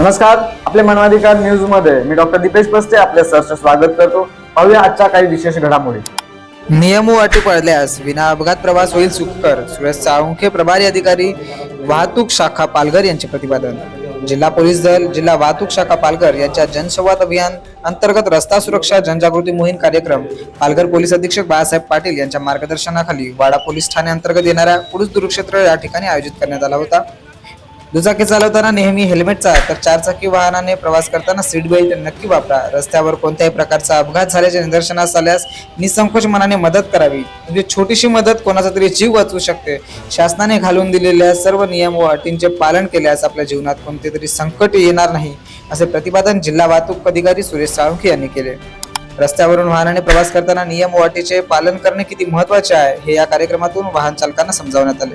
नमस्कार आपले मानवाधिकार न्यूजमध्ये मी डॉक्टर दीपेश बस्ते आपल्या सहर्ष स्वागत करतो. पाहूया आजच्या काही विशेष घडामोडी. नियम अटी पडल्यास विना अपघात प्रवास होईल सुखकर. सुरेश साळुंखे प्रभारी अधिकारी वाहतूक शाखा पालघर यांचे प्रतिपादन. जिल्हा पोलीस दल जिल्हा वाहतूक शाखा पालघर यांच्या जनसंवाद अभियान अंतर्गत रस्ता सुरक्षा जनजागृती मोहीम कार्यक्रम पालघर पोलीस अधीक्षक बाळासाहेब पाटील यांच्या मार्गदर्शनाखाली वाडा पोलीस ठाणे अंतर्गत येणाऱ्या कुडूस दुर्क्षेत्र या ठिकाणी आयोजित करण्यात आला होता. दुचाकी चालवताना नेहमी हेल्मेटचा तर चारचाकी वाहनाने प्रवास करताना सीट बेल्ट नक्की वापरा. रस्त्यावर कोणत्याही प्रकारचा अपघात झाल्याचे निदर्शनास आल्यास निसंकोच मनाने मदत करावी. म्हणजे छोटीशी मदत कोणाचा तरी जीव वाचवू शकते. शासनाने घालून दिलेल्या सर्व नियम व अटींचे पालन केल्यास आपल्या जीवनात कोणते तरी संकट येणार नाही असे प्रतिपादन जिल्हा वाहतूक अधिकारी सुरेश साळुंखे यांनी केले. रस्त्यावरून वाहनाने प्रवास करताना नियम व अटीचे पालन करणे किती महत्त्वाचे आहे हे या कार्यक्रमातून वाहन चालकांना समजावण्यात आले.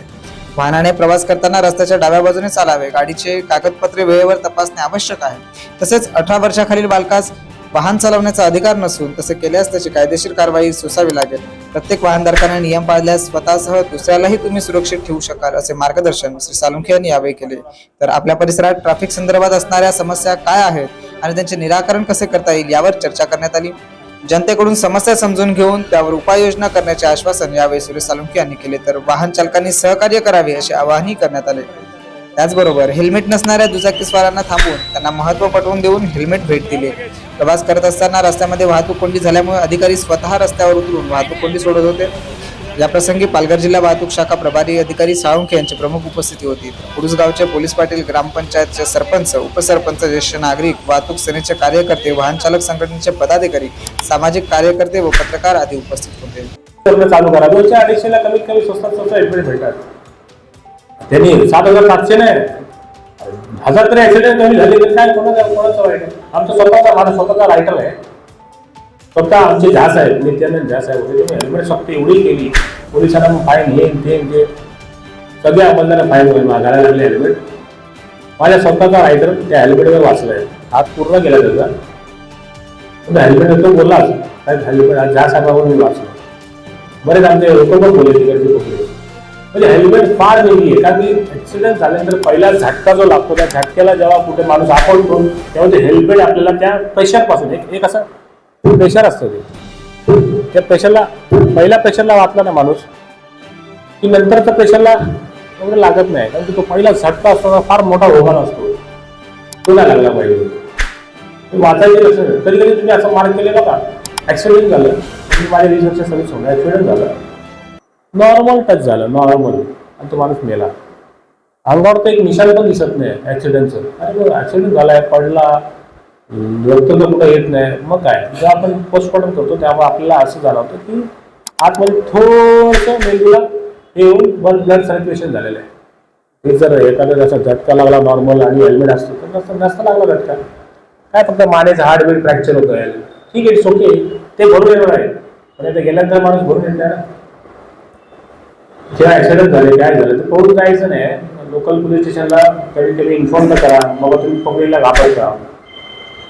वाहनाने प्रवास करताना रस्त्याच्या डाव्या बाजूने चालावे. गाडीचे कागदपत्रे वेळेवर तपासणे आवश्यक आहे. तसेच अठरा वर्षाखालील बालकास वाहन चालवण्याचा अधिकार नसून तसे केल्यास त्याची कायदेशीर कारवाई सोसावी लागेल. प्रत्येक वाहनधारकाने नियम पाळल्यास स्वतःसह दुसऱ्यालाही तुम्ही सुरक्षित ठेवू शकाल असे मार्गदर्शन श्री सालुंखे यांनी यावेळी केले. तर आपल्या परिसरात ट्रॅफिक संदर्भात असणाऱ्या समस्या काय आहेत आणि त्यांचे निराकरण कसे करता येईल यावर चर्चा करण्यात आली. जनतेकडून समस्या समजून घेऊन त्यावर उपाययोजना करण्याचे आश्वासन यावेळी सुरेश सालुंखे यांनी केले. तर वाहन चालकांनी सहकार्य करावे असे आवाहनही करण्यात आले. त्याचबरोबर हेल्मेट नसणाऱ्या दुचाकीस्वारांना थांबवून त्यांना महत्त्व पटवून देऊन हेल्मेट भेट दिले. प्रवास करत असताना रस्त्यामध्ये वाहतूक कोंडी झाल्यामुळे अधिकारी स्वतः रस्त्यावर उतरून वाहतूक कोंडी सोडत होते. याप्रसंगी पालघर जिल्हा वाहतूक शाखा प्रभारी अधिकारी साळुंखे यांची प्रमुख उपस्थिती होती. पुरुष पोलीस पाटील ग्रामपंचायतचे सरपंच उपसरपंच ज्येष्ठ नागरिक वाहतूक सेनेचे कार्यकर्ते वाहन चालक संघटनेचे पदाधिकारी सामाजिक कार्यकर्ते व पत्रकार आदी उपस्थित होते. चालू करा. दोनशे अडीचशेला कमीत कमी स्वस्तात स्वस्त हेल्मेट भेटतात. त्यांनी सात हजार सातशे नाही. हजार तरी ऍक्सिडेंट कमी झाले तर काय कोणाचा कोणाचं वाईट आहे? आमचा स्वतःचा माझा स्वतःचा रायटर आहे. स्वतः आमचे झा साहेब नित्यानंद झा साहेब होते तुम्ही हेल्मेट फक्त एवढी केली. पोलिसांना फाईन हे ते ते. सगळे अंमलदारांना फाईन होईल मागायला लागले हेल्मेट माझ्या स्वतःचा रायडर त्या हेल्मेटवर वाचलाय हात पूर्ण गेला त्याचा. पण हेल्मेट तो बोललाच काय हेल्मेट आज झा साहेबांवर मी वाचलं. बरेच आमचे लोक पण बोलले तिकडचे कुठले म्हणजे हेल्मेट फार वेगळी आहे कारण की ऍक्सिडेंट झाल्यानंतर पहिला झटका जो लागतो त्या झटक्याला जेव्हा कुठे माणूस आपण तेव्हा ते हेल्मेट आपल्याला त्या पैशापासून एक एक असं प्रेशर असतं ते. त्या प्रेशरला पहिल्या प्रेशरला वाचला ना माणूस. की नंतरच्या प्रेशरला एवढं लागत नाही. कारण की तो पहिला झटका असतो फार मोठा होमान असतो तो नाही लागला पाहिजे. ते वाचायचे लक्षण कधी कधी तुम्ही असं मार्ग केले बघा. ऍक्सिडेंट झालं. तुम्ही माझ्या वीस वर्ष सर्व्हिस होणार ऍक्सिडेंट झालं. नॉर्मल टच झालं. नॉर्मल आणि तो माणूस मेला. अंगावर तर एक निशाण पण दिसत नाही. ऍक्सिडेंटचं अरे ऍक्सिडेंट झालाय पडला. रक्त कुठं येत नाही. मग काय? जेव्हा आपण पोस्टमॉर्टम करतो तेव्हा आपल्याला असं झालं होतं की आतमध्ये थोडंसं मेंदूला येऊन वन ब्लड सर्क्युलेशन झालेलं आहे. हे जर एखादा जसा झटका लागला नॉर्मल आणि हेल्मेट असतो तर नसतं नसतं लागला झटका. काय फक्त मानेचं हार्डवेअर फ्रॅक्चर होतं यायला ठीक आहे ओके ते भरून येणार आहे. पण आता गेल्यानंतर माणूस भरून येणार जे ऍक्सिडेंट झाले काय झालं तर पळून जायचं नाही. लोकल पोलीस स्टेशनला कधी कधी इन्फॉर्म न करा. मग तुम्ही पकडीला घाबरता.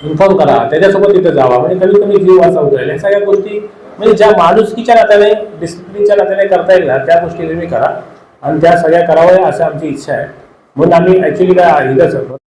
इन्फॉर्म करा त्याच्यासोबत तिथं जावा. म्हणजे कमीत कमी जीव वाचवता येईल या सगळ्या गोष्टी म्हणजे ज्या माणुसकीच्या नात्याने डिसिप्लिनच्या नात्याने करता येईल ना त्या गोष्टी तुम्ही करा. आणि त्या सगळ्या कराव्या अशी आमची इच्छा आहे. म्हणून आम्ही ॲक्च्युली काय इथंच